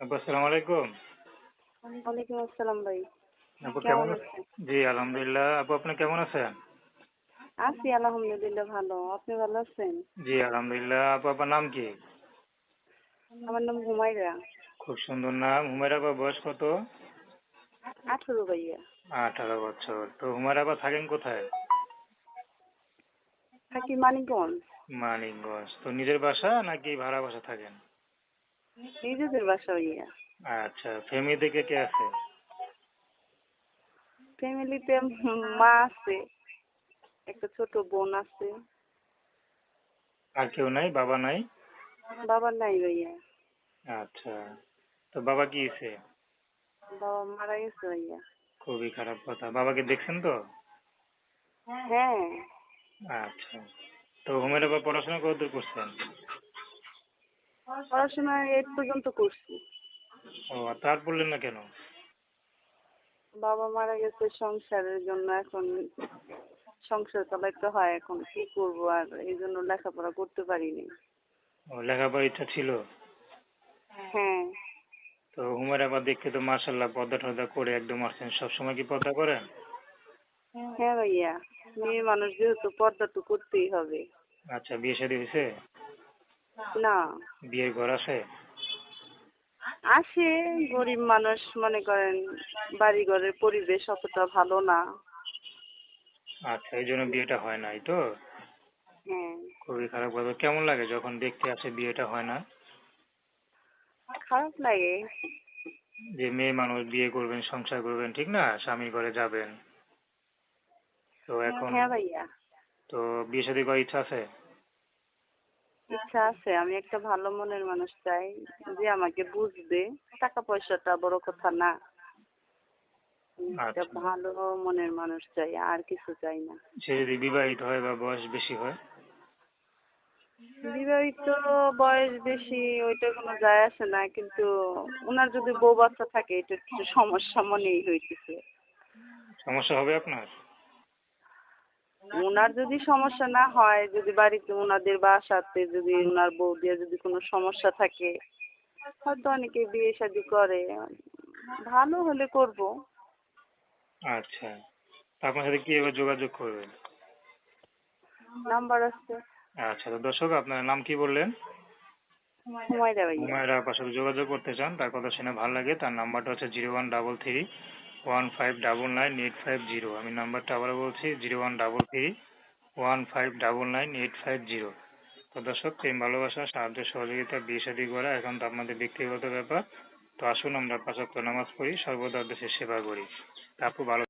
আপু আসসালামু আলাইকুম। ওয়ালাইকুম আসসালাম ভাই। আপু কেমন কেমন আছেন? জি আলহামদুলিল্লাহ। আপু আপনি কেমন আছেন? আছি আলহামদুলিল্লাহ ভালো। আপনি ভালো আছেন? জি আলহামদুলিল্লাহ। আপু আপনার নাম কি? আমার নাম হুমায়রা। খুব সুন্দর নাম। হুমায়রা আপা বয়স কত? আঠারো ভাইয়া। আঠারো বছর। তো হুমায়রা আপা থাকেন কোথায়? থাকি মানিকগঞ্জ। মানিকগঞ্জ। তো নিজের বাসা নাকি ভাড়া বাসা থাকেন? নিজেদের বাসা ভাইয়া আচ্ছা ফ্যামিলিতে কে কে আছে? ফ্যামিলিতে মা আছে একটা ছোট বোন আছে। আর কেউ নাই? বাবা নাই? বাবা নাই ভাইয়া। আচ্ছা তো বাবা কি হয়েছে বাবা মারা গেছে ভাইয়া। খুবই খারাপ কথা। বাবাকে দেখছেন তো? হ্যাঁ। আচ্ছা তো হোমের আপা পড়াশোনা কতদূর করছেন? পড়াশোনা এইট পর্যন্ত করছি। ও তার পড়লেন না কেন? বাবা মারা গেছে সংসারের জন্য এখন সংসার চালাইতে হয় এখন কি করব আর এই জন্য লেখাপড়া করতে পারিনি। ও লেখাপড়ার ইচ্ছা ছিল? হ্যাঁ। তো হুমায়রা আবার দেখতে তো মার্শাল্লাহ পর্দা টর্দা করে একদম আসছেন। সবসময় কি পর্দা করেন? হ্যাঁ ভাইয়া মেয়ে মানুষ যেহেতু পর্দা তো করতেই হবে। আচ্ছা বিয়ে শাদী হয়েছে? না। বিয়ের ঘর আছে? আসে গরিব মানুষ মনে করেন বাড়ি ঘরের পরিবেশ অতটা ভালো না। আচ্ছা এই জন্য বিয়েটা হয় নাই তো? হ্যাঁ। খুবই খারাপ কথা কেমন লাগে যখন দেখতে আসে বিয়েটা হয় না? খারাপ লাগে। যে মেয়ে মানুষ বিয়ে করবেন সংসার করবেন ঠিক না? স্বামীর ঘরে যাবেন। তো এখন হ্যাঁ ভাইয়া। তো বিয়ে শাদী করার ইচ্ছা আছে? ইচ্ছা আছে আমি একটা ভালো মনের মানুষ চাই যে আমাকে বুঝবে টাকা পয়সাটা বড় কথা না। একটা আচ্ছা। ভালো মনের মানুষ চাই আর কিছু চাই না। সে যদি বিবাহিত হয় বা বয়স বেশি হয়? বিবাহিত বয়স বেশি ওইটা কোনো যায় আসে না কিন্তু ওনার যদি বউ বাচ্চা থাকে এটা একটু সমস্যা মনেই হইতেছে। সমস্যা হবে আপনার? ওনার যদি সমস্যা না হয় যদি বাড়িতে ওনাদের বাসাতে যদি ওনার বউ দিয়ে যদি কোনো সমস্যা থাকে হয়তো অনেকে বিয়ে শাদি করে। ভালো হলে করব। আচ্ছা। আপনার সাথে কীভাবে যোগাযোগ করবেন? নাম্বার আছে। আচ্ছা তো দর্শক আপনার নাম কি বললেন? হুমায়রা হুমায়রা আপার সাথে যোগাযোগ করতে চান তার কথা শুনে ভালো লাগে। তার নাম্বারটা হচ্ছে zero one double three one five double nine eight five zero আমি নাম্বারটা আবার বলছি zero one double three one five double nine eight five zero তো দর্শক, প্রেম, ভালোবাসা, সাহায্য, সহযোগিতা, বিয়ে, শাদী করা এখন তো আপনাদের ব্যক্তিগত ব্যাপার। তো আসুন আমরা পাঁচ ওয়াক্ত নামাজ পড়ি, সর্বদা দেশের সেবা করি। তা আপু, ভালো